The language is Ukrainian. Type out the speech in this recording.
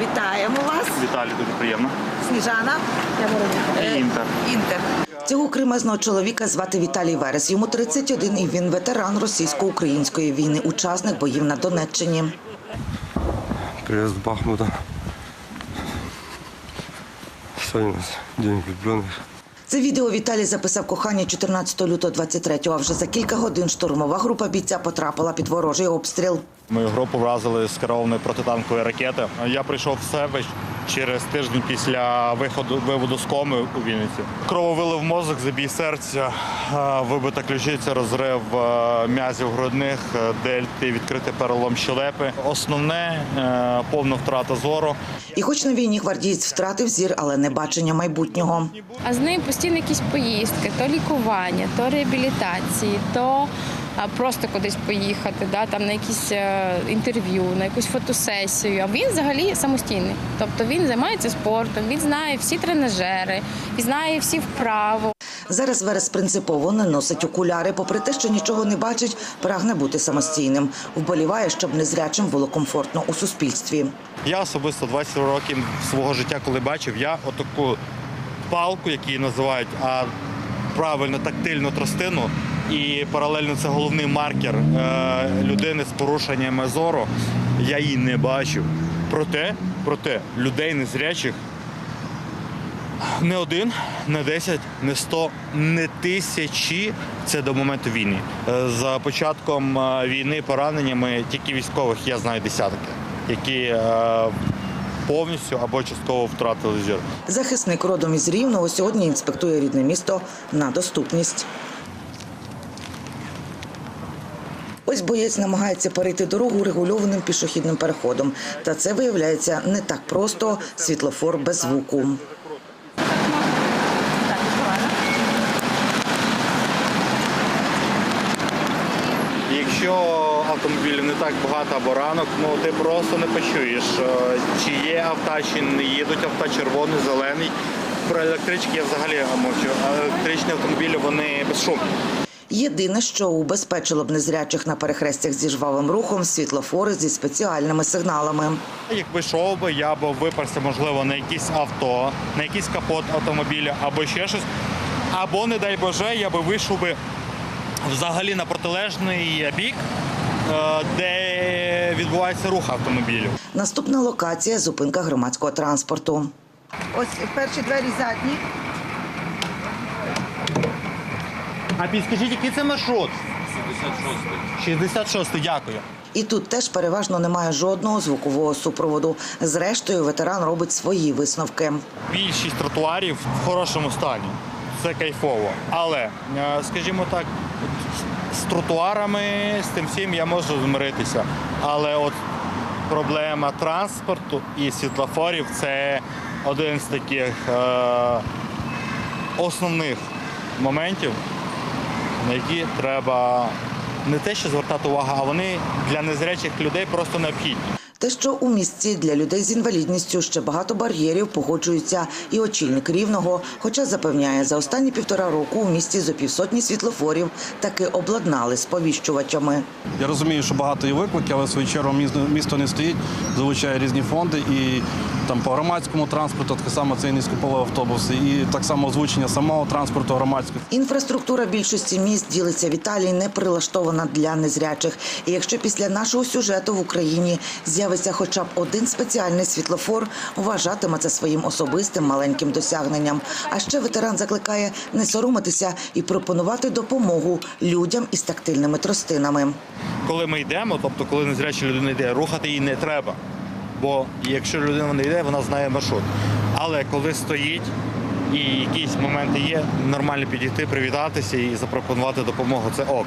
Вітаємо вас, Віталій, дуже приємно. Сніжана. Е, Інтер. Інтер. Цього кремезного чоловіка звати Віталій Верес. Йому 31 і він ветеран російсько-української війни, учасник боїв на Донеччині. Приїзд з Бахмута. Сьогодні у нас день влюбленных. Це відео Віталій записав кохання 14 лютого 23-го, а вже за кілька годин штурмова група бійця потрапила під ворожий обстріл. Мою групу вразили з керованої протитанкової ракети. Я прийшов в себе через тиждень після виходу виводу з коми у Вінниці. Крововилив мозок, забій серця, е, вибита ключиця, розрив е, м'язів грудних, е, дельти, відкритий перелом щелепи. Основне повна втрата зору. І хоч на війні гвардієць втратив зір, але не бачення майбутнього. А з нею постійно якісь поїздки, то лікування, то реабілітації, то просто кудись поїхати, да, там на якісь е, інтерв'ю, на якусь фотосесію. А він взагалі самостійний. Тобто він займається спортом, він знає всі тренажери, він знає всі вправи. Зараз Верес принципово не носить окуляри, попри те, що нічого не бачить, прагне бути самостійним. Вболіває, щоб незрячим було комфортно у суспільстві. Я особисто 20 років свого життя, коли бачив, я отаку палку, яку її називають, а правильно тактильну тростину. І паралельно це головний маркер е, людини з порушеннями зору. Я її не бачив. Проте, проте людей незрячих не один, не десять, не сто, не тисячі. Це до моменту війни. Е, За початком е, війни пораненнями тільки військових я знаю десятки, які повністю або частково втратили зір. Захисник родом із Рівного сьогодні інспектує рідне місто на доступність. Ось боєць намагається перейти дорогу регульованим пішохідним переходом. Та це виявляється не так просто світлофор без звуку. Якщо автомобілів не так багато або ранок, ну ти просто не почуєш, е, чи є авто, чи не їдуть авто, червоний, зелений. Про електрички я взагалі мовчу. Електричні автомобілі вони безшумні. Єдине, що убезпечило б незрячих на перехрестях зі жвавим рухом, світлофори зі спеціальними сигналами. Якби йшов би, я б виперся, можливо, на якийсь авто, на якийсь капот автомобіля або ще щось. Або, не дай Боже, я би вийшов би взагалі на протилежний бік, е, де відбувається рух автомобілів. Наступна локація зупинка громадського транспорту. Ось перші двері задні. А підскажіть, який це маршрут? 66. 66-й, дякую. І тут теж переважно немає жодного звукового супроводу. Зрештою, ветеран робить свої висновки. Більшість тротуарів в хорошому стані. Це кайфово. Але, е, скажімо так, з тротуарами, з тим всім я можу змиритися. Але от проблема транспорту і світлофорів це один з таких е, основних моментів, на які треба не те, що звертати увагу, а вони для незрячих людей просто необхідні. Те, що у місті для людей з інвалідністю ще багато бар'єрів, погоджується і очільник рівного. Хоча запевняє, за останні півтора року у місті зо півсотні світлофорів таки обладнали сповіщувачами. Я розумію, що багато є викликів, але в свою чергу місто, не стоїть, залучає різні фонди і там по громадському транспорту, так само це і низькополові автобуси, і так само озвучення самого транспорту громадського. Інфраструктура більшості міст ділиться Віталій не прилаштована для незрячих. І якщо після нашого сюжету в Україні з'явиться хоча б один спеціальний світлофор, вважатиме це своїм особистим маленьким досягненням. А ще ветеран закликає не соромитися і пропонувати допомогу людям із тактильними тростинами. коли ми йдемо, тобто коли незряча людина йде, рухати її не треба. Бо якщо людина не йде, вона знає маршрут. Але коли стоїть і якісь моменти є, нормально підійти, привітатися і запропонувати допомогу. Це ок.